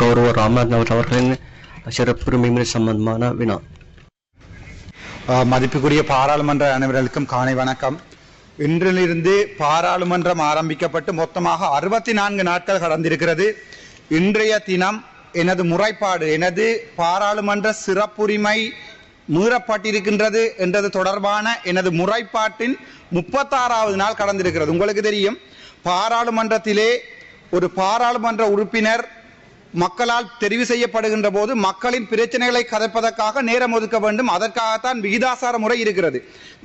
கௌரவ ராம்நாத் அவர்களின் சிறப்புரிமை சம்பந்தமான வினா. மதிப்புக்குரிய பாராளுமன்ற அனைவர்களுக்கும் காலை வணக்கம். இன்றிலிருந்து பாராளுமன்றம் ஆரம்பிக்கப்பட்டு மொத்தமாக அறுபத்தி நான்கு நாட்கள் கடந்திருக்கிறது. இன்றைய தினம் எனது முறைப்பாடு எனது பாராளுமன்ற சிறப்புரிமை மீறப்பட்டிருக்கின்றது என்றது தொடர்பான எனது முறைப்பாட்டின் முப்பத்தாறாவது நாள் கடந்திருக்கிறது. உங்களுக்கு தெரியும் பாராளுமன்றத்திலே ஒரு பாராளுமன்ற உறுப்பினர் மக்களால் தெரிவு செய்யப்படுகின்ற போது மக்களின் பிரச்சனைகளை கதைப்பதற்காக நேரம் ஒதுக்க வேண்டும். அதற்காகத்தான் விகிதாசார முறை இருக்கிறது.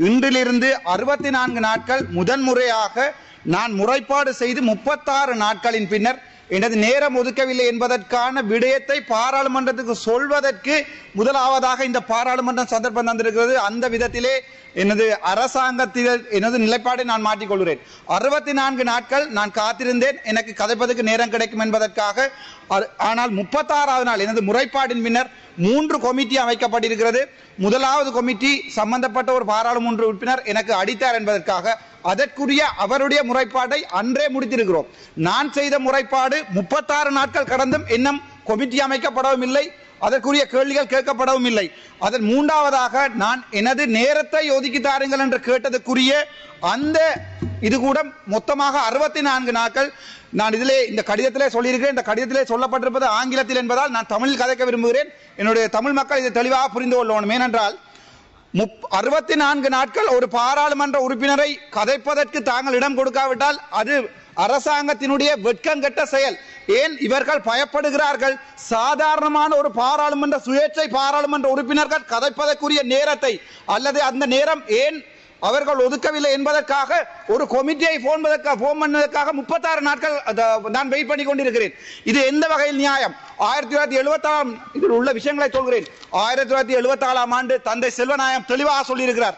இன்றிலிருந்து அறுபத்தி நான்கு நாட்கள் முதன்முறையாக நான் முறைப்பாடு செய்து முப்பத்தாறு நாட்களின் பின்னர் எனது நேரம் ஒதுக்கவில்லை என்பதற்கான விடயத்தை பாராளுமன்றத்துக்கு சொல்வதற்கு முதலாவதாக இந்த பாராளுமன்றம் சந்தர்ப்பம் தந்திருக்கிறது. அந்த விதத்திலே எனது அரசாங்கத்தில் எனது நிலைப்பாடை நான் மாற்றிக்கொள்கிறேன். அறுபத்தி நான்கு நாட்கள் நான் காத்திருந்தேன். எனக்கு கதைப்பதற்கு நேரம் கிடைக்கும் என்பதற்காக. அது- ஆனால் முப்பத்தாறாவது நாள் எனது முறைப்பாடின் பின்னர் மூன்று கொமிட்டி அமைக்கப்பட்டிருக்கிறது. முதலாவது கொமிட்டி சம்பந்தப்பட்ட ஒரு பாராளுமன்ற உறுப்பினர் எனக்கு அடித்தார் என்பதற்காக அதற்குரிய அவருடைய முறைப்பாட்டை அன்றே முடித்திருக்கிறோம். நான் செய்த முறைப்பாடு முப்பத்தாறு நாட்கள் கடந்தும் இன்னும் கொமிட்டி அமைக்கப்படவும் இல்லை அதற்குரிய கேள்விகள் கேட்கப்படவும் இல்லை. அதன் மூன்றாவதாக நான் எனது நேரத்தை ஒதுக்கி தாருங்கள் என்று கேட்டதற்குரிய அந்த இது கூட மொத்தமாக அறுபத்தி நான்கு நாட்கள் நான் இதிலே இந்த கடிதத்திலே சொல்லியிருக்கிறேன். இந்த கடிதத்திலே சொல்லப்பட்டிருப்பது ஆங்கிலத்தில் என்பதால் நான் தமிழில் கதைக்க விரும்புகிறேன். என்னுடைய தமிழ் மக்கள் இதை தெளிவாக புரிந்து கொள்ளணும். ஏனென்றால் அறுபத்தி நான்கு நாட்கள் ஒரு பாராளுமன்ற உறுப்பினரை கதைப்பதற்கு தாங்கள் இடம் கொடுக்காவிட்டால் அது அரசாங்கத்தினுடைய வெட்கங்கெட்ட செயல். ஏன் இவர்கள் பயப்படுகிறார்கள்? சாதாரணமான ஒரு பாராளுமன்ற சுயேட்சை பாராளுமன்ற உறுப்பினர்கள் கதைப்பதற்குரிய நேரத்தை அல்லது அந்த நேரம் ஏன் அவர்கள் ஒதுக்கவில்லை என்பதற்காக ஒரு கொமிட்டியை போன் போன் பண்ணதற்காக முப்பத்தாறு நாட்கள் அத- நான் வெயிட் பண்ணி கொண்டிருக்கிறேன். இது எந்த வகையில் நியாயம்? ஆயிரத்தி தொள்ளாயிரத்தி எழுபத்தாறாம் இதில் உள்ள விஷயங்களை சொல்கிறேன். ஆயிரத்தி தொள்ளாயிரத்தி எழுபத்தாறாம் ஆண்டு தந்தை செல்வநாயகம் தெளிவாக சொல்லியிருக்கிறார்.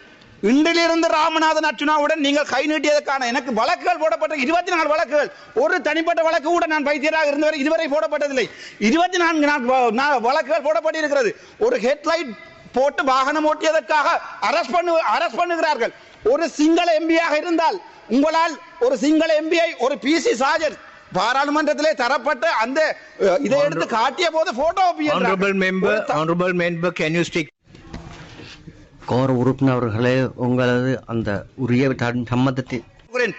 இன்றிலிருந்து ராமநாதன் அர்ச்சுனாவுடன் நீங்கள் கை நீட்டியதற்கான எனக்கு வழக்குகள் போடப்பட்ட இருபத்தி நாலு வழக்குகள். ஒரு தனிப்பட்ட வழக்கு கூட நான் வைத்தியராக இருந்தவரை இதுவரை போடப்பட்டதில்லை. இருபத்தி நான்கு வழக்குகள் போடப்பட்டிருக்கிறது. ஒரு ஹெட்லைட் போட்டு வாகனம் ஓட்டியதற்காக அரஸ்ட் பண்ணு அரஸ்ட் பண்ணுகிறார்கள். ஒரு சிங்கள எம்பியாக இருந்தால் உங்களால் ஒரு சிங்கள எம்பியை ஒரு பிசி சாஜன் பாராளுமன்றத்திலே தரப்பட்ட அந்த இதை எடுத்து காட்டிய போது photo Honorable member, honorable member, can you stick? கோர உறுப்பினர்களே உங்களது அந்த உரிய சம்மதத்தை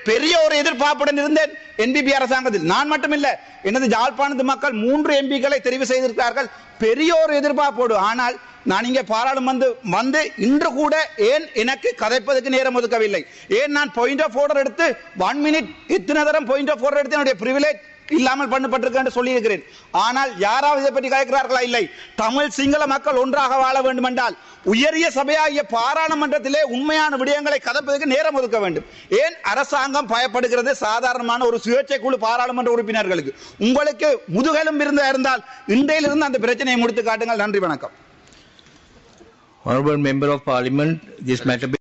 பெரிய ஒரு எதிர்பார்ப்புடன் இருந்தேன். என்பிபி அரசாங்கத்தில். நான் மட்டுமில்ல எனது யாழ்ப்பாணத்து மக்கள் மூன்று எம்பிக்களை தெரிவு செய்திருக்கிறார்கள். பெரிய ஒரு எதிர்பார்ப்போடு. ஆனால் நான் இங்கே பாராளுமன்ற வந்து இன்று கூட ஏன் எனக்கு கதைப்பதற்கு நேரம் ஒதுக்கவில்லை? ஏன் நான் பாயிண்ட் ஆஃப் ஆர்டர் எடுத்து ஒன் மினிட் இத்தனை தரம் பாயிண்ட் ஆஃப் ஆர்டர் எடுத்து என்னுடைய பிரிவிலேஜ் இல்லாமல் பண்ணப்பட்டிருக்கு என்று சொல்லியிருக்கிறேன். ஆனால் யாராவது இதை பற்றி கேட்கிறார்களா இல்லை. தமிழ் சிங்கள மக்கள் ஒன்றாக வாழ வேண்டும் என்றால் உயரிய சபையாகிய பாராளுமன்றத்திலே உண்மையான விடயங்களை கதப்பதற்கு நேரம் ஒதுக்க வேண்டும். ஏன் அரசாங்கம் பயப்படுகிறது சாதாரணமான ஒரு சுயேட்சை குழு பாராளுமன்ற உறுப்பினர்களுக்கு? உங்களுக்கு முதுகெலும் இருந்தா இருந்தால் இன்றையிலிருந்து அந்த பிரச்சனையை முடித்து காட்டுங்கள். நன்றி வணக்கம். Honorable member of parliament, this matter be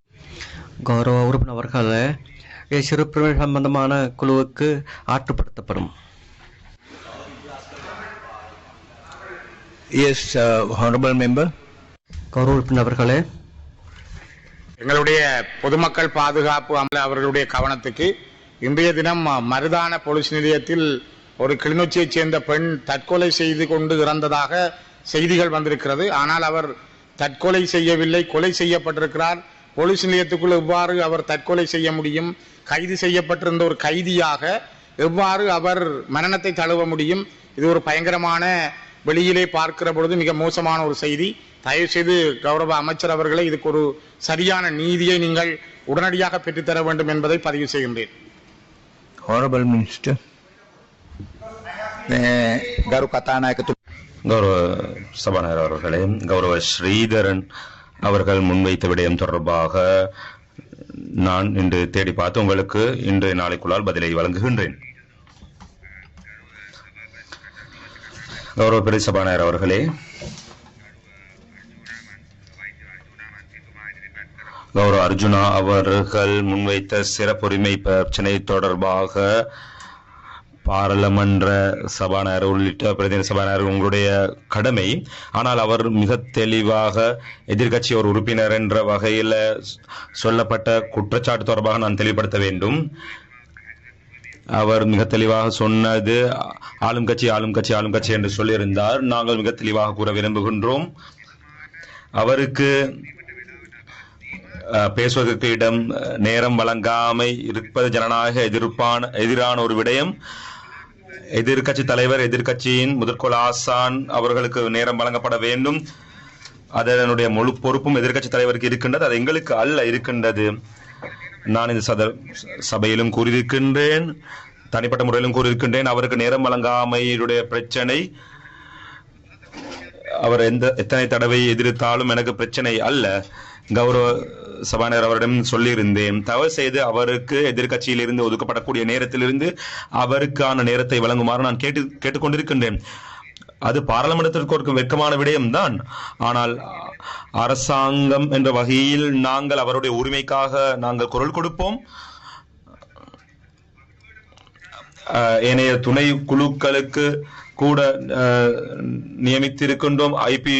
கௌரவ சிறுபிரிவு சம்பந்தமான குழுவுக்கு ஆற்றுப்படுத்தப்படும். Yes, honorable member. கௌரவ உறுப்பினர் அவர்களே எங்களுடைய பொதுமக்கள் பாதுகாப்பு அமல அவர்களுடைய கவனத்துக்கு இன்றைய தினம் மருதான போலீஸ் நிலையத்தில் ஒரு கிளிநொச்சியைச் சேர்ந்த பெண் தற்கொலை செய்து கொண்டு இறந்ததாக செய்திகள் வந்திருக்கிறது. ஆனால் அவர் தற்கொலை செய்யவில்லை கொலை செய்யப்பட்டிருக்கிறார். போலீஸ் நிலையத்துக்குள் எவ்வாறு அவர் தற்கொலை செய்ய முடியும்? கைது செய்யப்பட்டிருந்த ஒரு கைதியாக எவ்வாறு அவர் மரணத்தை தழுவ முடியும்? இது ஒரு பயங்கரமான வெளியிலே பார்க்கிற பொழுது மிக மோசமான ஒரு செய்தி. தயவு செய்து கௌரவ அமைச்சர் அவர்களை இதுக்கு ஒரு சரியான நீதியை நீங்கள் உடனடியாக பெற்றுத்தர வேண்டும் என்பதை பதிவு செய்கின்றேன். ஹானரபிள் கரு கதாநாயகத்து கௌரவ சபாநாயகர் அவர்களே கௌரவ ஸ்ரீதரன் அவர்கள் முன்வைத்த விடயம் தொடர்பாக நான் இன்று தேடி பார்த்து உங்களுக்கு இன்று நாளைக்குள்ளால் பதிலை வழங்குகின்றேன். கௌரவ பிரதி சபாநாயகர் அவர்களே. கௌரவ அர்ஜுனா அவர்கள் முன்வைத்த சிறப்புரிமை பிரச்சனை தொடர்பாக பாராளுமன்ற சபாநாயகர் உள்ளிட்ட பிரதிநிதி சபாநாயகர் உங்களுடைய கடமை. ஆனால் அவர் மிக தெளிவாக எதிர்கட்சி ஒரு உறுப்பினர் என்ற வகையில் சொல்லப்பட்ட குற்றச்சாட்டு தொடர்பாக நான் தெளிவுபடுத்த வேண்டும். அவர் மிக தெளிவாக சொன்னது ஆளும் கட்சி ஆளும் கட்சி ஆளும் கட்சி என்று சொல்லியிருந்தார். நாங்கள் மிக தெளிவாக கூற விரும்புகின்றோம். அவருக்கு பேசுவதற்கு இடம் நேரம் வழங்காமை இருப்பது ஜனநாயக எதிர்ப்பான எதிரான ஒரு விடயம். எதிர்க்கட்சி தலைவர் எதிர்க்கட்சியின் முதற்கோள் ஆசான் அவர்களுக்கு நேரம் வழங்கப்பட வேண்டும். அதனுடைய முழு பொறுப்பும் எதிர்க்கட்சி தலைவருக்கு இருக்கின்றது. அது எங்களுக்கு அல்ல இருக்கின்றது. நான் இந்த சத சபையிலும் கூறியிருக்கின்றேன் தனிப்பட்ட முறையிலும் கூறியிருக்கின்றேன் அவருக்கு நேரம் வழங்காமையுடைய பிரச்சனை அவர் எந்த எத்தனை தடவை எதிர்த்தாலும் எனக்கு பிரச்சனை அல்ல. கௌரவ சபாநாயகர் அவரிடம் சொல்லியிருந்தேன் தவறு செய்து அவருக்கு எதிர்க்கட்சியிலிருந்து ஒதுக்கப்படக்கூடிய நேரத்திலிருந்து அவருக்கான நேரத்தை வழங்குமாறு நான் கேட்டு கேட்டுக்கொண்டிருக்கின்றேன். அது பாராளுமன்றத்திற்கு ஒரு வெட்கமான விடயம்தான். ஆனால் அரசாங்கம் என்ற வகையில் நாங்கள் அவருடைய உரிமைக்காக நாங்கள் குரல் கொடுப்போம். ஏனைய துணை குழுக்களுக்கு கூட நியமித்திருக்கின்றோம். ஐபி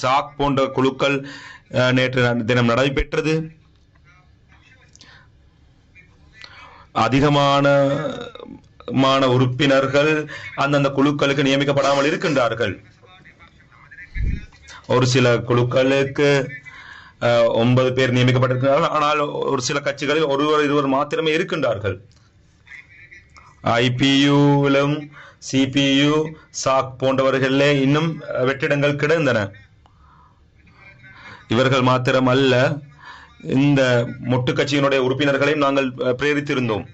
சாக் போன்ற குழுக்கள் நேற்று தினம் நடைபெற்றது. அதிகமான மான உறுப்பினர்கள் அந்தந்த குழுக்களுக்கு நியமிக்கப்படாமல் இருக்கின்றார்கள். ஒரு சில குழுக்களுக்கு ஒன்பது பேர் நியமிக்கப்பட்டிருக்கிறார்கள் ஆனால் ஒரு சில கட்சிகளில் ஒருவர் இருவர் மாத்திரமே இருக்கின்றார்கள். ஐபியுவிலும் சிபியு சாக் போன்றவர்களே இன்னும் வெற்றிடங்கள் கிடந்தன. இவர்கள் மாத்திரம் அல்ல இந்த மொட்டு கட்சியினுடைய உறுப்பினர்களையும் நாங்கள் பிரேரித்திருந்தோம்.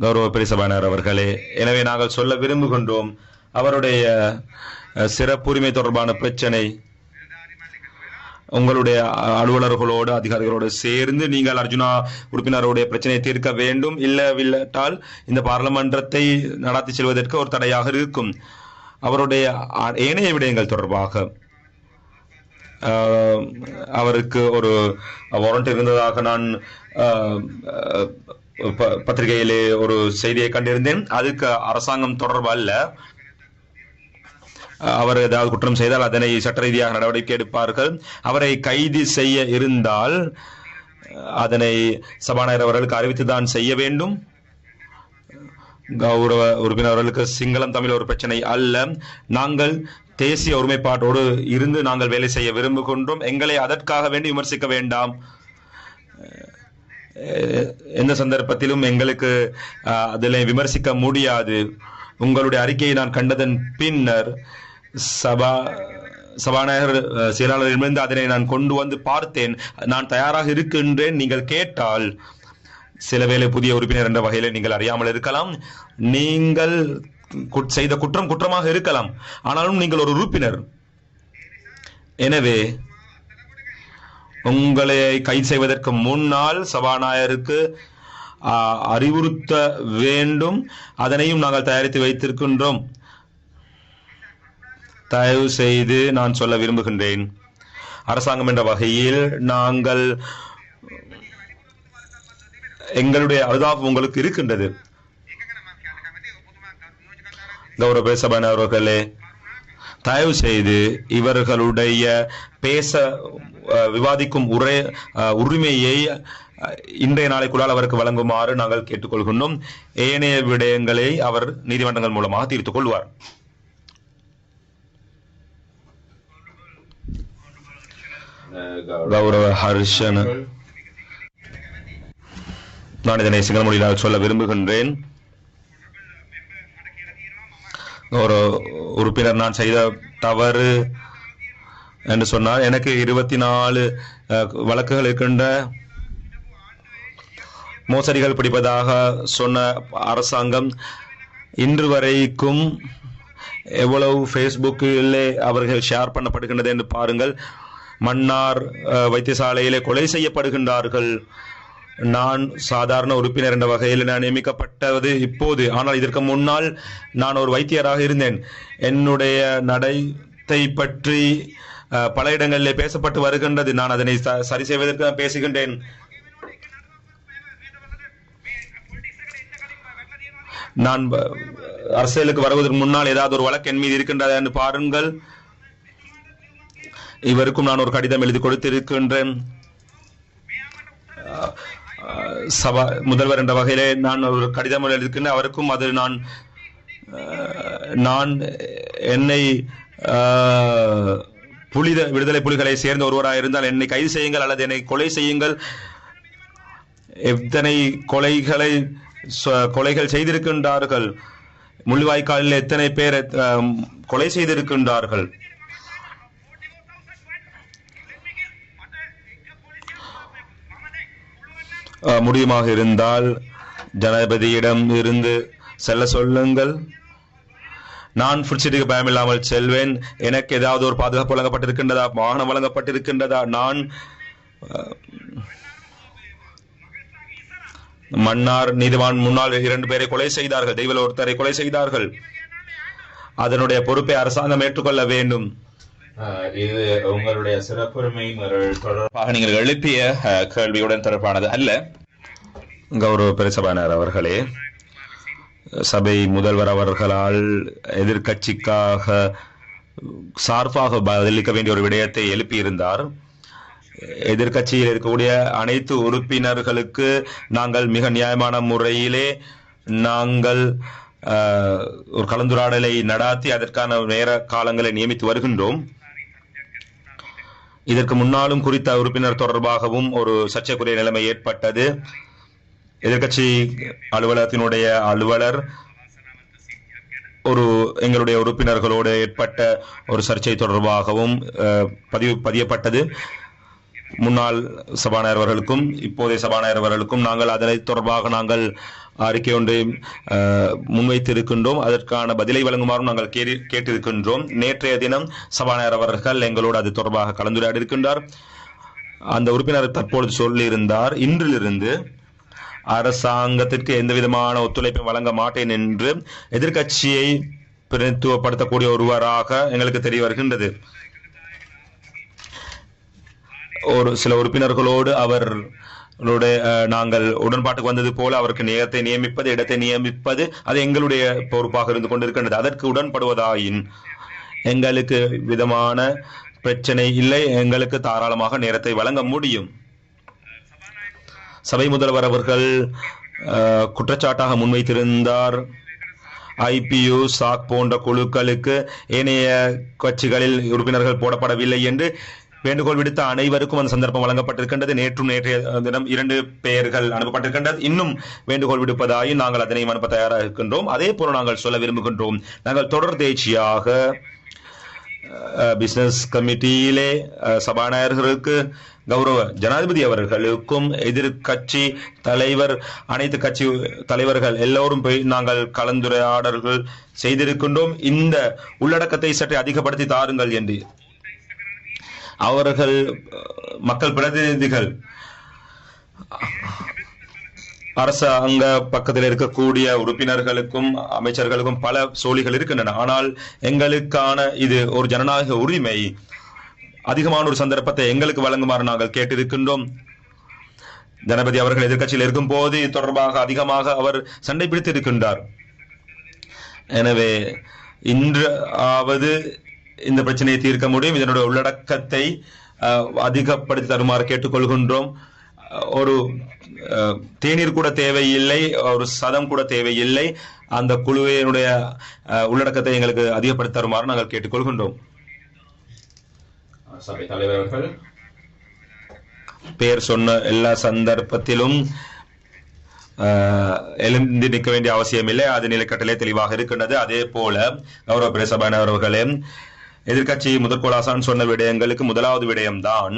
கௌரவ பெரிசபானார் அவர்களே எனவே நாங்கள் சொல்ல விரும்புகின்றோம் அவருடைய சிறப்புரிமை தொடர்பான பிரச்சனை. உங்களுடைய அ- அலுவலர்களோடு அதிகாரிகளோடு சேர்ந்து நீங்கள் அர்ஜுனா உறுப்பினருடைய பிரச்சனையை தீர்க்க வேண்டும் இல்லவில்லாட்டால் இந்த பாராளுமன்றத்தை நடத்தி செல்வதற்கு ஒரு தடையாக இருக்கும். அவருடைய ஏனைய விடயங்கள் தொடர்பாக ஆஹ், அவருக்கு ஒரு வாரண்ட் இருந்ததாக நான் பத்திரிகையிலே ஒரு செய்தியை கண்டிருந்தேன். அதுக்கு அரசாங்கம் தொடர்பு அல்ல. அவர் ஏதாவது குற்றம் செய்தால் அதனை சட்ட ரீதியாக நடவடிக்கை எடுப்பார்கள். அவரை கைது செய்ய இருந்தால் அதனை சபாநாயகர் அவர்களுக்கு அறிவித்துதான் செய்ய வேண்டும். கௌரவ உறுப்பினர்களுக்கு சிங்களம் தமிழ் ஒரு பிரச்சனை அல்ல. நாங்கள் தேசிய ஒருமைப்பாட்டோடு இருந்து நாங்கள் வேலை செய்ய விரும்புகின்றோம். எங்களை அதற்காக வேண்டி விமர்சிக்க வேண்டாம். எந்த சந்தர்ப்பத்திலும் எங்களுக்கு அதில் விமர்சிக்க முடியாது. உங்களுடைய அறிக்கையை நான் கண்டதன் பின்னர் சபா சபாநாயகர் அஹ், செயலாளரிடமிருந்து அதனை நான் கொண்டு வந்து பார்த்தேன். நான் தயாராக இருக்கின்றேன் நீங்கள் கேட்டால். சில வேளை புதிய உறுப்பினர் என்ற வகையில் நீங்கள் அறியாமல் இருக்கலாம். நீங்கள் குட்- செய்த குற்றம் குற்றமாக இருக்கலாம். ஆனாலும் நீங்கள் ஒரு உறுப்பினர். எனவே உங்களை கைது செய்வதற்கு முன்னால் சபாநாயகருக்கு அறிவுறுத்த வேண்டும். அதனையும் நாங்கள் தயாரித்து வைத்திருக்கின்றோம். தயவு செய்து நான் சொல்ல விரும்புகின்றேன். அரசாங்கம் என்ற வகையில் நாங்கள் எங்களுடைய அனுதாபம் உங்களுக்கு இருக்கின்றது. கௌரவ பேசபான அவர்களே தயவு செய்து இவர்களுடைய பேச விவாதிக்கும் உரை உரிமையை இன்றைய நாளைக்குள்ளால் அவருக்கு வழங்குமாறு நாங்கள் கேட்டுக்கொள்கின்றோம். ஏனைய விடயங்களை அவர் நீதிமன்றங்கள் மூலமாக தீர்த்துக் கொள்வார். கௌரவ ஹர்ஷன் நான் இதனை சிங்கள மொழியில் சொல்ல விரும்புகின்றேன். ஒரு உறுப்பினர் நான் செய்த தவறு என்று சொன்னால் எனக்கு இருபத்தி நாலு வழக்குகள் இருக்கின்ற மோசடிகள் பிடிப்பதாக சொன்ன அரசாங்கம் இன்று வரைக்கும் எவ்வளவு ஃபேஸ்புக்கிலே அவர்கள் ஷேர் பண்ணப்படுகின்றது என்று பாருங்கள். மன்னார் வைத்தியசாலையிலே கொலை செய்யப்படுகின்றார்கள். நான் சாதாரண உறுப்பினர் என்ற வகையில் நான் நியமிக்கப்பட்டது இப்போது. ஆனால் இதற்கு முன்னால் நான் ஒரு வைத்தியராக இருந்தேன். என்னுடைய நடத்தை பற்றி பல இடங்களில் பேசப்பட்டு வருகின்றது. நான் அதனை சரி செய்வதற்கு நான் பேசுகின்றேன். நான் அரசியலுக்கு வருவதற்கு முன்னால் ஏதாவது ஒரு வழக்கு என் மீது இருக்கின்றதா என்று பாருங்கள். இவருக்கும் நான் ஒரு கடிதம் எழுதி கொடுத்திருக்கின்றேன். சபா முதல்வர் என்ற வகையிலே நான் ஒரு கடிதம் எழுதியிருக்கின்றேன் அவருக்கும் அது நான் நான் என்னை புலித விடுதலை புலிகளை சேர்ந்த ஒருவராக இருந்தால் என்னை கைது செய்யுங்கள் அல்லது என்னை கொலை செய்யுங்கள். எத்தனை கொலைகளை சொ- கொலைகள் செய்திருக்கின்றார்கள்? முள்ளிவாய்க்காலில் எத்தனை பேர் கொலை செய்திருக்கின்றார்கள்? முடியுமாக இருந்தால் ஜனாதிபதியிடம் இருந்து செல்ல சொல்லுங்கள். நான் ஃபுட்சிட்டிக்கு பயமில்லாமல் செல்வேன். எனக்கு ஏதாவது ஒரு பாதுகாப்பு வழங்கப்பட்டிருக்கின்றதா? வாகனம் வழங்கப்பட்டிருக்கின்றதா? நான் மன்னார் நீதிவான் முன்னாள் இரண்டு பேரை கொலை செய்தார்கள். தெய்வ ஒருத்தரை கொலை செய்தார்கள். அதனுடைய பொறுப்பை அரசாங்கம் ஏற்றுக்கொள்ள வேண்டும். இது உங்களுடைய சிறப்புரிமை தொடர்பாக நீங்கள் எழுப்பிய கேள்வியுடன் தொடர்பானது அல்ல. கௌரவ பெருசபானார் அவர்களே சபை முதல்வர் அவர்களால் எதிர்கட்சிக்காக சார்பாக பதிலளிக்க வேண்டிய ஒரு விடயத்தை எழுப்பியிருந்தார். எதிர்கட்சியில் இருக்கக்கூடிய அனைத்து உறுப்பினர்களுக்கு நாங்கள் மிக நியாயமான முறையிலே நாங்கள் அஹ், ஒரு கலந்துரையாடலை நடாத்தி அதற்கான நேர காலங்களை நியமித்து வருகின்றோம். இதற்கு முன்னாலும் குறித்த உறுப்பினர் தொடர்பாகவும் ஒரு சர்ச்சைக்குரிய நிலைமை ஏற்பட்டது. எதிர்க்கட்சி அலுவலகத்தினுடைய அலுவலர் ஒரு எங்களுடைய உறுப்பினர்களோடு ஏற்பட்ட ஒரு சர்ச்சை தொடர்பாகவும் அஹ், பதிவு பதியப்பட்டது. முன்னாள் சபாநாயகர் அவர்களுக்கும் இப்போதைய சபாநாயகர் அவர்களுக்கும் நாங்கள் அதனை தொடர்பாக நாங்கள் அறிக்கை ஒன்றை முன்வைத்திருக்கின்றோம். அதற்கான பதிலை வழங்குமாறும் நாங்கள் கேட்டிருக்கின்றோம். நேற்றைய தினம் சபாநாயகர் அவர்கள் எங்களோடு அது தொடர்பாக கலந்துரையாடி இருக்கின்றார் அந்த உறுப்பினர் தற்பொழுது சொல்லியிருந்தார் இன்றிலிருந்து அரசாங்கத்திற்கு எந்த விதமான ஒத்துழைப்பும் வழங்க மாட்டேன் என்று எதிர்க்கட்சியை பிரதித்துவப்படுத்தக்கூடிய ஒருவராக எங்களுக்கு தெரிய வருகின்றது. ஒரு சில உறுப்பினர்களோடு அவர் நாங்கள் உடன்பாட்டுக்கு வந்தது போல அவருக்கு நேரத்தை நியமிப்பது இடத்தை நியமிப்பது அது எங்களுடைய பொறுப்பாக இருந்து கொண்டிருக்கின்றது. அதற்கு உடன்படுவதாயின் எங்களுக்கு விதமான பிரச்சனை இல்லை. எங்களுக்கு தாராளமாக நேரத்தை வழங்க முடியும். சபை முதல்வர் அவர்கள் அஹ், குற்றச்சாட்டாக முன்வைத்திருந்தார். ஐபியு சாக் போன்ற குழுக்களுக்கு ஏனைய கட்சிகளில் உறுப்பினர்கள் போடப்படவில்லை என்று வேண்டுகோள் விடுத்த அனைவருக்கும் அந்த சந்தர்ப்பம் வழங்கப்பட்டிருக்கின்றது. நேற்றும் நேற்றைய தினம் இரண்டு பெயர்கள் அனுப்பப்பட்டிருக்கின்றது. இன்னும் வேண்டுகோள் விடுப்பதாயும் நாங்கள் அதனையும் அனுப்ப தயாராக இருக்கின்றோம். அதே போல நாங்கள் சொல்ல விரும்புகின்றோம். நாங்கள் தொடர் தேர்ச்சியாக பிசினஸ் கமிட்டியிலே சபாநாயகர்களுக்கு கௌரவ ஜனாதிபதி அவர்களுக்கும் எதிர்கட்சி தலைவர் அனைத்து கட்சி தலைவர்கள் எல்லோரும் போய் நாங்கள் கலந்துரையாடல்கள் செய்திருக்கின்றோம். இந்த உள்ளடக்கத்தை சற்றே அதிகப்படுத்தி தாருங்கள் என்று அவர்கள் மக்கள் பிரதிநிதிகள். அரசாங்க பக்கத்தில் இருக்கக்கூடிய உறுப்பினர்களுக்கும் அமைச்சர்களுக்கும் பல சோழிகள் இருக்கின்றன. ஆனால் எங்களுக்கான இது ஒரு ஜனநாயக உரிமை. அதிகமான ஒரு சந்தர்ப்பத்தை எங்களுக்கு வழங்குமாறு நாங்கள் கேட்டிருக்கின்றோம். ஜனபதி அவர்கள் எதிர்க்கட்சியில் இருக்கும் போது இது தொடர்பாக அதிகமாக அவர் சண்டை பிடித்திருக்கின்றார். எனவே இன்றாவது இந்த பிரச்சனையை தீர்க்க முடியும். இதனுடைய உள்ளடக்கத்தை அதிகப்படுத்தி தருமாறு கேட்டுக்கொள்கின்றோம். ஒரு தேநீர் கூட தேவையில்லை ஒரு சதம் கூட தேவையில்லை. அந்த குழுவினுடைய உள்ளடக்கத்தை எங்களுக்கு அதிகப்படுத்தி தருமாறு நாங்கள் கேட்டுக்கொள்கின்றோம். சபை தலைவர்கள் பெயர் சொன்ன எல்லா சந்தர்ப்பத்திலும் எழுந்து நிற்க வேண்டிய அவசியம் இல்லை அது நிலைக்கட்டளை தெளிவாக இருக்கின்றது. அதே போல கௌரவ பிரசபான அவர்களே எதிர்க்கட்சி முதற்கோளாசான் சொன்ன விடயங்களுக்கு முதலாவது விடயம்தான்.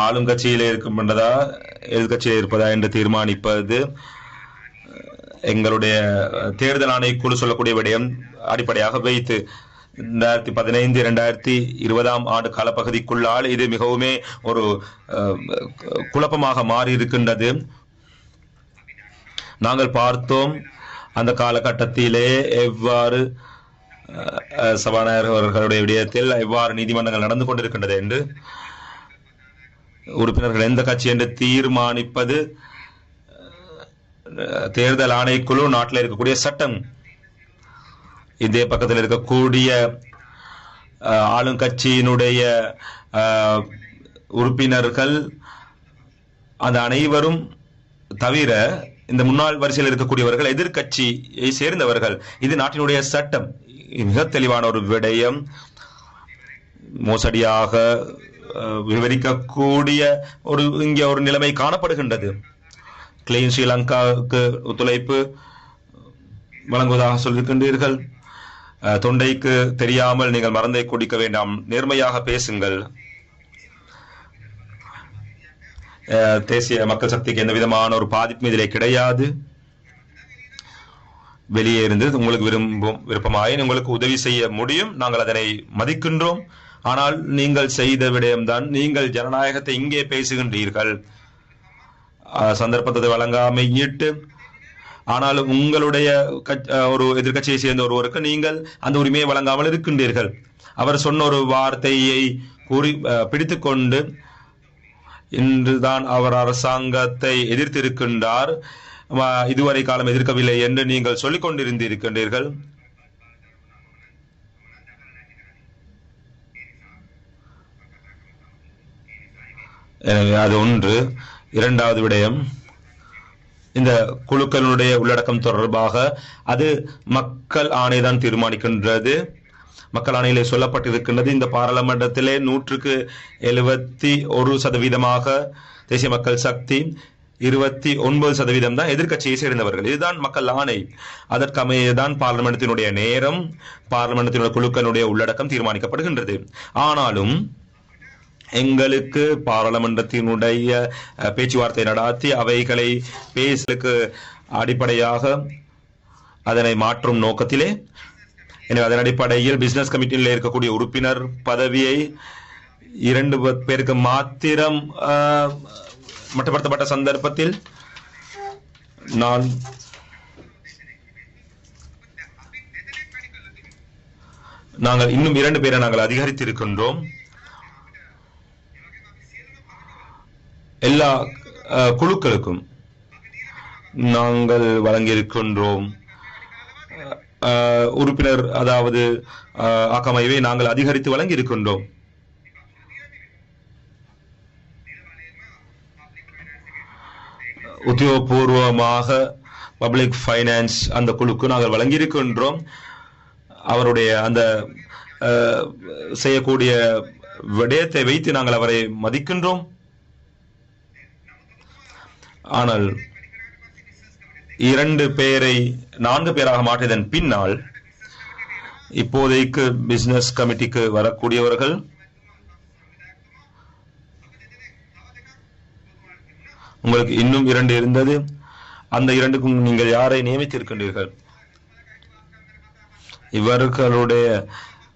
ஆளும் கட்சியில இருக்கின்றதா எதிர்க்கட்சியில் இருப்பதா என்று தீர்மானிப்பது எங்களுடைய தேர்தல் ஆணைக்குழு சொல்லக்கூடிய விடயம் அடிப்படையாக வைத்து ரெண்டாயிரத்தி பதினைந்து இரண்டாயிரத்தி இருபதாம் ஆண்டு காலப்பகுதிக்குள்ளால் இது மிகவுமே ஒரு அஹ், குழப்பமாக மாறி இருக்கின்றது நாங்கள் பார்த்தோம் அந்த காலகட்டத்திலே எவ்வாறு சபாநாயகர் அவர்களுடைய விடயத்தில் எவ்வாறு நீதிமன்றங்கள் நடந்து கொண்டிருக்கின்றது என்று உறுப்பினர்கள் எந்த கட்சி என்று தீர்மானிப்பது தேர்தல் ஆணைக்குழு நாட்டில் இருக்கக்கூடிய சட்டம். இதே பக்கத்தில் இருக்கக்கூடிய ஆளும் ஆளுங்கட்சியினுடைய உறுப்பினர்கள் அந்த அனைவரும் தவிர இந்த முன்னாள் வரிசையில் இருக்கக்கூடியவர்கள் எதிர்கட்சியை சேர்ந்தவர்கள். இது நாட்டினுடைய சட்டம். மிக தெளிவான ஒரு விடயம். மோசடியாக விவரிக்கக்கூடிய ஒரு இங்கே ஒரு நிலைமை காணப்படுகின்றது. கிளீன் ஸ்ரீலங்காவுக்கு ஒத்துழைப்பு வழங்குவதாக சொல்லியிருக்கின்றீர்கள். தொண்டைக்கு தெரியாமல் நீங்கள் மருந்தை குடிக்க வேண்டாம். நேர்மையாக பேசுங்கள். தேசிய மக்கள் சக்திக்கு எந்த விதமான ஒரு பாதிப்பும் இதிலே கிடையாது. வெளியே இருந்து உங்களுக்கு விரும்பும் விருப்பமாயின் உங்களுக்கு உதவி செய்ய முடியும். நாங்கள் அதனை மதிக்கின்றோம். ஆனால் நீங்கள் செய்த விடயம்தான் நீங்கள் ஜனநாயகத்தை இங்கே பேசுகின்றீர்கள். அஹ், சந்தர்ப்பத்தை வழங்காமையிட்டு ஆனாலும் உங்களுடைய ஒரு எதிர்க்கட்சியை சேர்ந்த ஒருவருக்கு நீங்கள் அந்த உரிமையை வழங்காமல் இருக்கின்றீர்கள். அவர் சொன்ன ஒரு வார்த்தையை கூறி அஹ், பிடித்துக்கொண்டு இன்றுதான் அவர் அரசாங்கத்தை எதிர்த்திருக்கின்றார். இதுவரை காலம் எதிர்க்கவில்லை என்று நீங்கள் சொல்லிக் கொண்டிருந்திருக்கின்றீர்கள். எனவே அது ஒன்று. இரண்டாவது விடயம் இந்த குழுக்களுடைய உள்ளடக்கம் தொடர்பாக அது மக்கள் ஆணைதான் தீர்மானிக்கின்றது. மக்கள் ஆணையிலே சொல்லப்பட்டிருக்கின்றது இந்த பாராளுமன்றத்திலே நூற்றுக்கு எழுபத்தி ஒரு சதவீதமாக தேசிய மக்கள் சக்தி இருபத்தி ஒன்பது சதவீதம் தான் எதிர்க்கட்சியை சேர்ந்தவர்கள். இதுதான் மக்கள் ஆணை. அதற்கமையதான் பார்லிமெண்டத்தினுடைய நேரம் பார்லிமெண்டத்தினுடைய குழுக்களுடைய உள்ளடக்கம் தீர்மானிக்கப்படுகின்றது. ஆனாலும் எங்களுக்கு பாராளுமன்றத்தினுடைய பேச்சுவார்த்தை நடாத்தி அவைகளை பேசலுக்கு அடிப்படையாக அதனை மாற்றும் நோக்கத்திலே எனவே அதன் அடிப்படையில் பிசினஸ் கமிட்டியில் இருக்கக்கூடிய உறுப்பினர் பதவியை இரண்டு பேருக்கு மாத்திரம் ஆஹ் மட்டுப்படுத்தப்பட்ட சந்தர்ப்பத்தில் நான் நாங்கள் இன்னும் இரண்டு பேரை நாங்கள் அதிகரித்திருக்கின்றோம். எல்லா அஹ், குழுக்களுக்கும் நாங்கள் வழங்கியிருக்கின்றோம். உறுப்பினர் அதாவது அஹ், ஆக்கமைவை நாங்கள் அதிகரித்து வழங்கியிருக்கின்றோம். உத்தியோகபூர்வமாக பப்ளிக் ஃபைனான்ஸ் அந்த குழுக்கு நாங்கள் வழங்கியிருக்கின்றோம். அவருடைய அந்த செய்யக்கூடிய விடயத்தை வைத்து நாங்கள் அவரை மதிக்கின்றோம். ஆனால் இரண்டு பேரை நான்கு பேராக மாற்றியதன் பின்னால் இப்போதைக்கு பிசினஸ் கமிட்டிக்கு வரக்கூடியவர்கள் உங்களுக்கு இன்னும் இரண்டு இருந்தது. அந்த இரண்டுக்கும் நீங்கள் யாரை நியமித்திருக்கின்றீர்கள்? இவர்களுடைய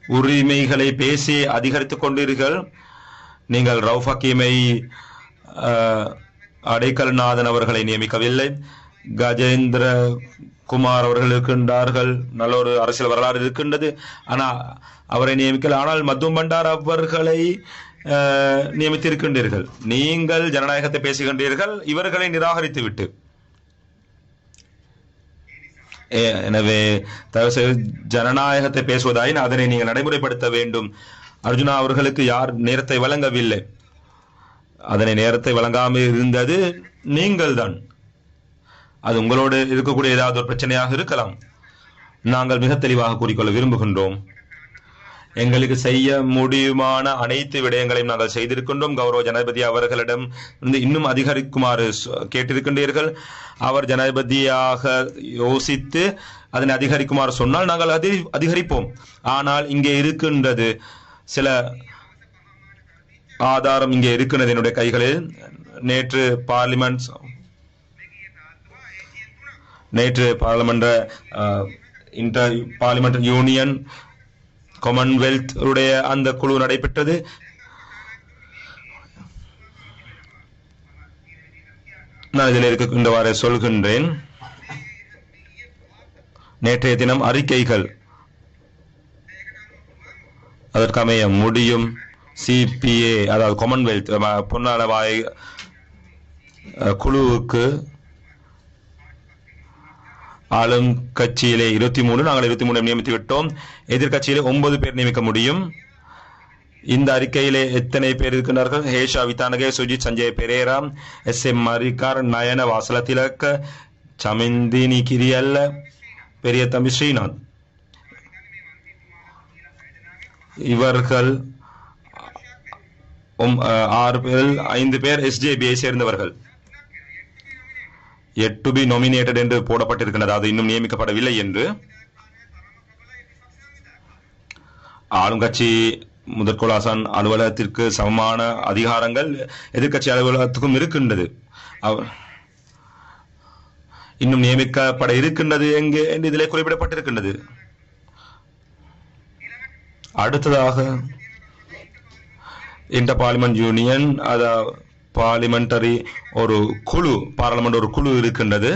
உரிமைகளை பேசி அதிகரித்துக் கொண்டீர்கள். நீங்கள் ரவுஃப் ஹக்கீமை அஹ், அடைக்கல்நாதன் அவர்களை நியமிக்கவில்லை. கஜேந்திர குமார் அவர்கள் இருக்கின்றார்கள். நல்ல ஒரு அரசியல் வரலாறு இருக்கின்றது. ஆனால் அவரை நியமிக்கல. ஆனால் மது பண்டார் அவர்களை நியமித்திருக்கின்றீர்கள். நீங்கள் ஜனநாயகத்தை பேசுகின்றீர்கள் இவர்களை நிராகரித்து விட்டு ஏ- எனவே தயவு செய்து ஜனநாயகத்தை பேசுவதாயின் அதனை நீங்கள் நடைமுறைப்படுத்த வேண்டும். அர்ஜுனா அவர்களுக்கு யார் நேரத்தை வழங்கவில்லை? அதனை நேரத்தை வழங்காமல் இருந்தது நீங்கள்தான். அது உங்களோடு இருக்கக்கூடிய ஏதாவது ஒரு பிரச்சனையாக இருக்கலாம். நாங்கள் மிக தெளிவாக கூறிக்கொள்ள விரும்புகின்றோம். எங்களுக்கு செய்ய முடியுமான அனைத்து விடயங்களையும் நாங்கள் செய்திருக்கின்றோம். கௌரவ ஜனாதிபதி அவர்களிடம் இன்னும் அதிகரிக்குமாறு கேட்டிருக்கின்றீர்கள். அவர் ஜனாதிபதியாக யோசித்து அதனை அதிகரிக்குமாறு சொன்னால் நாங்கள் அதை அதிகரிப்போம். ஆனால் இங்கே இருக்கின்றது சில ஆதாரம் இங்கே இருக்கின்றது என்னுடைய கைகளில். நேற்று பார்லிமெண்ட் நேற்று பாராளுமன்ற இன்டர் பார்லிமெண்ட் யூனியன் காமன்வெல்த் உடைய அந்த குழு நடைபெற்றது. நான் இதில் இருக்கின்றவாறு சொல்கின்றேன். நேற்றைய தினம் அறிக்கைகள் அதற்கமைய முடியும். சிபிஏ அதாவது காமன்வெல்த் அஹ், குழுவுக்கு ஆளும் கட்சியிலே இருபத்தி மூணு நாங்கள் இருபத்தி மூணு நியமித்து விட்டோம் எதிர்கட்சியிலே ஒன்பது பேர் நியமிக்க முடியும். இந்த அறிக்கையிலே எத்தனை பேர் இருக்கின்றார்கள்? ஹேஷா வித்தானகே சுஜித் சஞ்சய் பெரேரா எஸ் எம் மரிகார் நயன வாசல திலக்க சமிந்தினி கிரியல்ல பெரிய தம்பி ஸ்ரீநாத். இவர்கள் ஆறு பேரில் ஐந்து பேர் எஸ்ஜேபியை சேர்ந்தவர்கள். Yet to be nominated என்று போடப்பட்டிருக்கின்றது. அது இன்னும் நியமிக்கப்படவில்லை என்று. ஆளுங்கட்சி முதற்கோள் ஆசான் அலுவலகத்திற்கு சமமான அதிகாரங்கள் எதிர்க்கட்சி அலுவலகத்துக்கும் இருக்கின்றது. இன்னும் நியமிக்கப்பட இருக்கின்றது எங்கே என்று இதிலே குறிப்பிடப்பட்டிருக்கின்றது. அடுத்ததாக இன்டர் பார்லிமெண்ட் யூனியன் அதாவது பார்லிமெண்டரி ஒரு குழு பாராளுமன்ற ஒரு குழு இருக்கின்றது.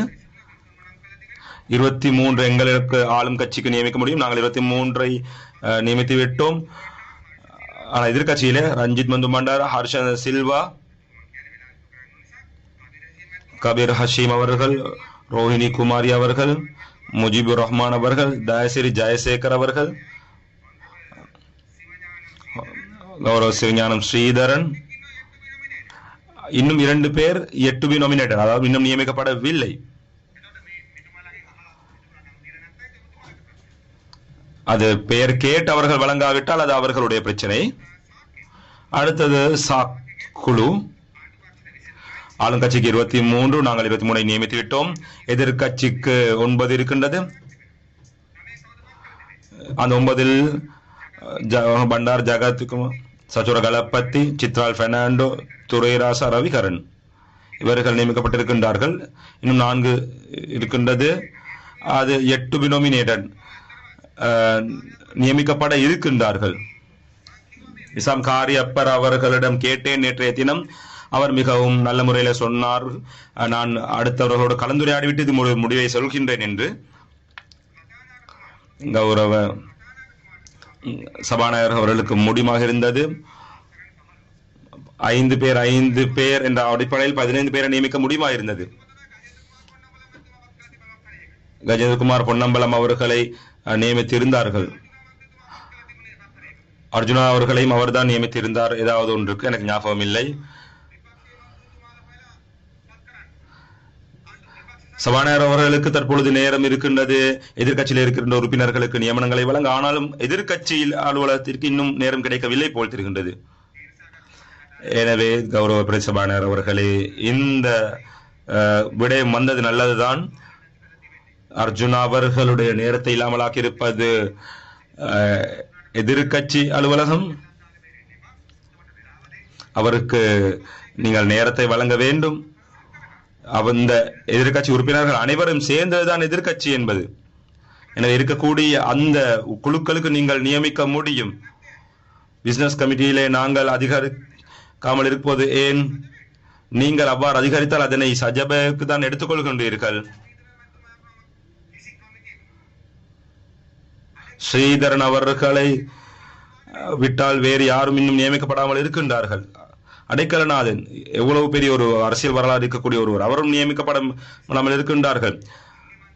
இருபத்தி மூன்று எங்களுக்கு ஆளும் கட்சிக்கு நியமிக்க முடியும். நாங்கள் இருபத்தி மூன்றை நியமித்து விட்டோம் ஆனால் எதிர்கட்சியில ரஞ்சித் மந்து பண்டார் ஹர்ஷன் சில்வா கபீர் ஹஷீம் அவர்கள் ரோஹிணி குமாரி அவர்கள் முஜிபுர் ரஹ்மான் அவர்கள் தயசிரி ஜெயசேகர் அவர்கள் கௌரவ சிவஞானம் ஸ்ரீதரன் இன்னும் இரண்டு பேர் எட்டு to be அதாவது இன்னும் நியமிக்கப்படவில்லை. அது பெயர் கேட்டு அவர்கள் வழங்காவிட்டால் அது அவர்களுடைய பிரச்சனை. அடுத்தது சாக் குழு. ஆளுங்கட்சிக்கு இருபத்தி மூன்று நாங்கள் இருபத்தி மூணை நியமித்து விட்டோம் எதிர்க்கட்சிக்கு ஒன்பது இருக்கின்றது. அந்த ஒன்பதில் பண்டார் ஜகத் சச்சுர கலப்பத்தி சித்ரால் பெர்னாண்டோ துரைராசா ரவிகரன். இவர்கள் நியமிக்கப்பட்டிருக்கின்றார்கள். இன்னும் நான்கு இருக்கின்றது. அது எட்டு பினோமினேட்டட் நியமிக்கப்பட இருக்கின்றார்கள். இசாம் காரி அப்பர் அவர்களிடம் கேட்டேன் நேற்றைய தினம். அவர் மிகவும் நல்ல முறையில் சொன்னார். நான் அடுத்தவர்களோடு கலந்துரையாடிவிட்டு இது முடிவை சொல்கின்றேன் என்று. கௌரவ சபாநாயகர் அவர்களுக்கு முடிமாக இருந்தது. ஐந்து பேர் ஐந்து பேர் என்ற அடிப்படையில் பதினைந்து பேரை நியமிக்க முடியுமா இருந்தது கஜேந்திரகுமார் பொன்னம்பலம் அவர்களை நியமித்திருந்தார்கள். அர்ஜுனா அவர்களையும் அவர்தான் நியமித்திருந்தார். ஏதாவது ஒன்றுக்கு எனக்கு ஞாபகம் இல்லை சபாநாயகர் அவர்களுக்கு தற்பொழுது நேரம் இருக்கின்றது. எதிர்க்கட்சியில் இருக்கின்ற உறுப்பினர்களுக்கு நியமனங்களை வழங்க ஆனாலும் எதிர்கட்சியில் அலுவலகத்திற்கு இன்னும் நேரம் கிடைக்கவில்லை போல் தெரிகின்றது. எனவே கௌரவ பிரதி சபாநாயகர் அவர்களே இந்த விடயம் வந்தது நல்லதுதான். அர்ஜுனா அவர்களுடைய நேரத்தை இல்லாமலாக்கி இருப்பது அஹ், அலுவலகம். அவருக்கு நீங்கள் நேரத்தை வழங்க வேண்டும். அந்த எதிர்க்கட்சி உறுப்பினர்கள் அனைவரும் சேர்ந்ததுதான் எதிர்க்கட்சி என்பது. எனவே இருக்கக்கூடிய அந்த குழுக்களுக்கு நீங்கள் நியமிக்க முடியும். பிசினஸ் கமிட்டியிலே நாங்கள் அதிகரிக்காமல் இருப்பது ஏன்? நீங்கள் அவ்வாறு அதிகரித்தால் அதனை சஜபக்கு தான் எடுத்துக்கொள்கின்றீர்கள். ஸ்ரீதரன் அவர்களை விட்டால் வேறு யாரும் இன்னும் நியமிக்கப்படாமல் இருக்கின்றார்கள். அடைக்கலநாதன் எவ்வளவு பெரிய ஒரு அரசியல் வரலாறு இருக்கக்கூடிய ஒருவர். அவரும் நியமிக்கப்படாமல் இருக்கின்றார்கள்.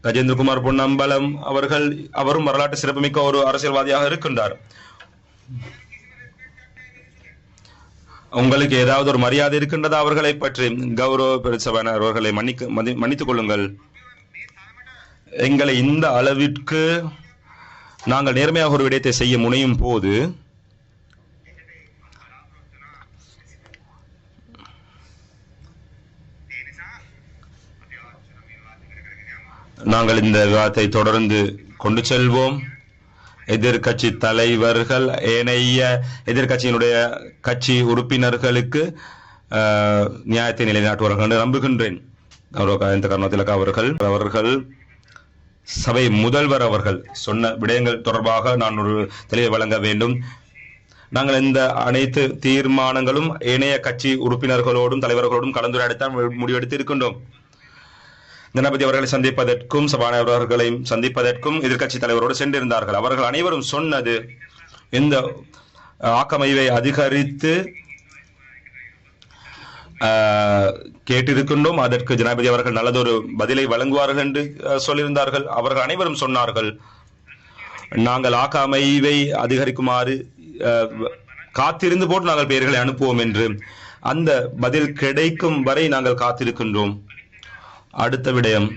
கஜேந்திரகுமார் பொன்னம்பலம் அவர்கள் அவரும் வரலாற்று சிறப்புமிக்க ஒரு அரசியல்வாதியாக இருக்கின்றார். உங்களுக்கு ஏதாவது ஒரு மரியாதை இருக்கின்றதா அவர்களை பற்றி? கௌரவ பெருசபன அவர்களை மன்னிக்க மன்னித்துக் கொள்ளுங்கள். எங்களை இந்த அளவிற்கு நாங்கள் நேர்மையாக ஒரு விடயத்தை செய்ய முனையும் போது நாங்கள் இந்த விவாதத்தை தொடர்ந்து கொண்டு செல்வோம். எதிர்க்கட்சி தலைவர்கள் ஏனைய எதிர்க்கட்சியினுடைய கட்சி உறுப்பினர்களுக்கு நியாயத்தை நிலைநாட்டுவார்கள் என்று நம்புகின்றேன். இந்த காயந்த அவர்கள் அவர்கள் சபை முதல்வர் அவர்கள் சொன்ன விடயங்கள் தொடர்பாக நான் ஒரு தெளிவை வழங்க வேண்டும். நாங்கள் இந்த அனைத்து தீர்மானங்களும் ஏனைய கட்சி உறுப்பினர்களோடும் தலைவர்களோடும் கலந்துரையாடித்தான் முடிவெடுத்து இருக்கின்றோம் தினபதி அவர்களை சந்திப்பதற்கும் சபாநாயகர் அவர்களையும் சந்திப்பதற்கும் எதிர்க்கட்சி தலைவரோடு சென்றிருந்தார்கள். அவர்கள் அனைவரும் சொன்னது இந்த ஆக்கமைவை அதிகரித்து கேட்டிருக்கின்றோம். அதற்கு ஜனாதிபதி அவர்கள் நல்லதொரு பதிலை வழங்குவார்கள் என்று அஹ், சொல்லியிருந்தார்கள். அவர்கள் அனைவரும் சொன்னார்கள் நாங்கள் ஆக்க அமைவை அதிகரிக்குமாறு அஹ், காத்திருந்து போட்டு நாங்கள் பெயர்களை அனுப்புவோம் என்று. அந்த பதில் கிடைக்கும் வரை நாங்கள் காத்திருக்கின்றோம். அடுத்த விடயம்.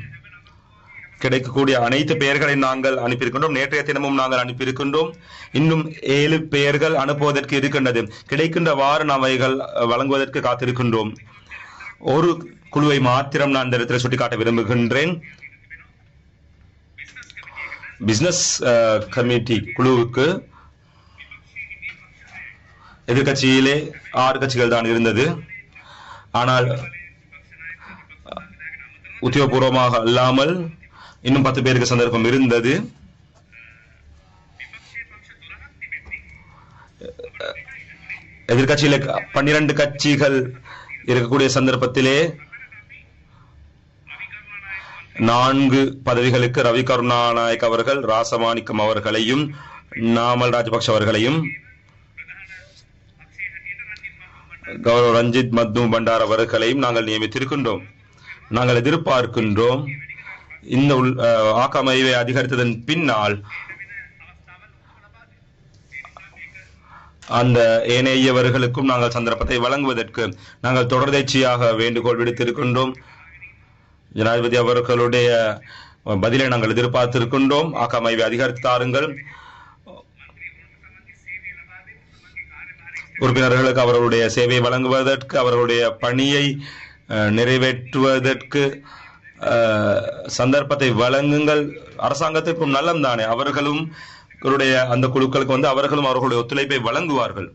கிடைக்கக்கூடிய அனைத்து பெயர்களை நாங்கள் அனுப்பியிருக்கின்றோம். நேற்றைய தினமும் நாங்கள் அனுப்பியிருக்கின்றோம். இன்னும் ஏழு பெயர்கள் அனுப்புவதற்கு இருக்கின்றது. கிடைக்கின்ற வார அவைகள் வழங்குவதற்கு காத்திருக்கின்றோம். ஒரு குழுவை மாத்திரம் நான் இந்த இடத்துல சுட்டிக்காட்ட விரும்புகின்றேன். பிசினஸ் கமிட்டி குழுவுக்கு எதிர்க்கட்சியிலே ஆறு கட்சிகள் தான் இருந்தது. ஆனால் உத்தியோகபூர்வமாக அல்லாமல் இன்னும் பத்து பேருக்கு சந்தர்ப்பம் இருந்தது. எதிர்கட்சியில பன்னிரண்டு கட்சிகள் இருக்கக்கூடிய சந்தர்ப்பத்திலே நான்கு பதவிகளுக்கு ரவி கருணாநாயக் அவர்கள் ராசமாணிக்கம் அவர்களையும் நாமல் ராஜபக்ஷ அவர்களையும் கௌரவ ரஞ்சித் மத்து பண்டார் அவர்களையும் நாங்கள் நியமித்திருக்கின்றோம். நாங்கள் எதிர்பார்க்கின்றோம். இந்த உள்- ஆக்கமைவை அதிகரித்ததன் பின்னால் அந்த ஏனையவர்களுக்கும் நாங்கள் சந்தர்ப்பத்தை வழங்குவதற்கு நாங்கள் தொடர்ச்சியாக வேண்டுகோள் விடுத்திருக்கின்றோம். ஜனாதிபதி அவர்களுடைய பதிலை நாங்கள் எதிர்பார்த்திருக்கின்றோம். ஆக்கமைவை அதிகரித்து தாருங்கள். உறுப்பினர்களுக்கு அவர்களுடைய சேவை வழங்குவதற்கு அவர்களுடைய பணியை நிறைவேற்றுவதற்கு சந்தர்ப்பத்தை வழங்குங்கள். அரசாங்கத்திற்கும் நல்லம் தானே அவர்களும் அந்த குழுக்களுக்கு வந்து அவர்களும் அவர்களுடைய ஒத்துழைப்பை வழங்குவார்கள்.